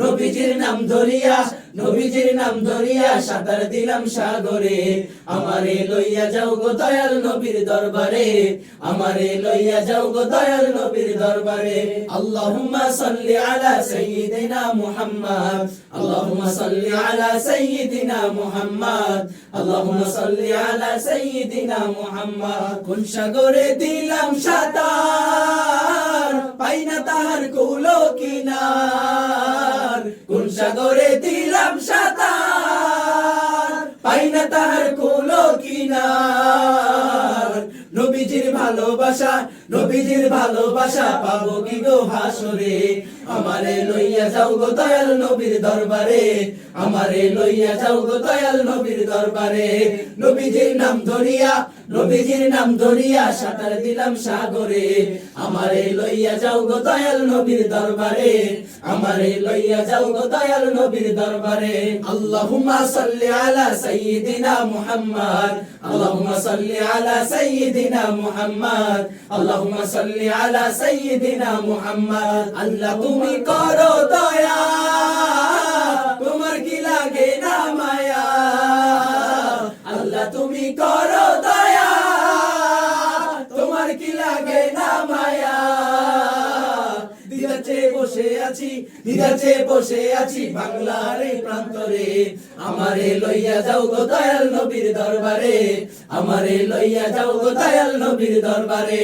নবীজির নাম ধরিয়া, নবীজির নাম ধরিয়া সাঁতার দিলাম সাগরে। আমারে লইয়া যাও গো দয়াল নবীর দরবারে, আমারে লইয়া যাও গো দয়াল নবীর দরবারে। আল্লাহুম্মা সাল্লি আলা সাইয়্যিদিনা মুহাম্মদ, আল্লাহুম্মা সাল্লি আলা সাইয়্যিদিনা মুহাম্মদ, আল্লাহুম্মা সাল্লি আলা সাইয়্যিদিনা মুহাম্মদ। কোন সাগরে দিলাম সাঁতার পাইনা তাহার কুলো কিনার। কোন সাগরে দিলাম সাঁতার, পাই না তাহার কুলো কিনার। নবীজির ভালোবাসা নবীজির ভালোবাসা, পাবো কি গো হাসরে? আমারে লইয়া যাও গো দয়াল নবীর দরবারে। আমারে লইয়া যাও গো দয়াল নবীর দরবারে। নবীজির নাম ধরিয়া নবীজির নাম ধরিয়া সাঁতার দিলাম সাগরে। আমারে লইয়া যাও গো দয়াল নবীর দরবারে। আমারে লইয়া যাও গো দয়াল নবীর দরবারে। আল্লাহুম্মা সাল্লি আলা সাইয়্যিদিনা মুহাম্মদ। আল্লাহুম্মা সাল্লি আলা সাইয়্যিদিনা মুহাম্মদ। আল্লাহুম্মা সাল্লি আলা সাইয়্যিদিনা মুহাম্মদ। আল্লাহ তুমি করো দয়া, তোমার কি লাগে না মায়া? আল্লাহ তুমি করো কি লাগে না মায়া। দিদাচে বসে আছি, দিদাচে বসে আছি বাংলার এই প্রান্তরে। আমারে লইয়া যাও গো দয়াল নবীর দরবারে। আমারে লইয়া যাও গো দয়াল নবীর দরবারে।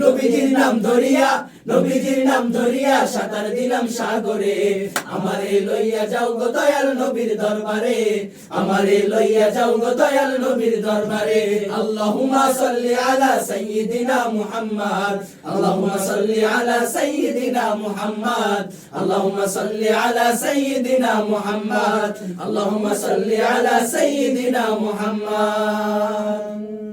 নবীজির নাম ধরিয়া নবীজির নাম ধরিয়া সাঁতার দিলাম সাগরে। আমারে লইয়া যাও গো দয়াল নবীর দরবারে। আমারে লইয়া যাও গো দয়াল নবীর দরবারে। আল্লাহুম্মা সাল্লি আলা সাইয়্যিদিনা মুহাম্মদ। আল্লাহুম্মা সাল্লি আলা সাইয়্যিদিনা মুহাম্মদ। আল্লাহুম্মা সাল্লি আলা সাইয়্যিদিনা মুহাম্মদ। আল্লাহুম্মা সাল্লি আলা সাইয়্যিদিনা মুহাম্মদ।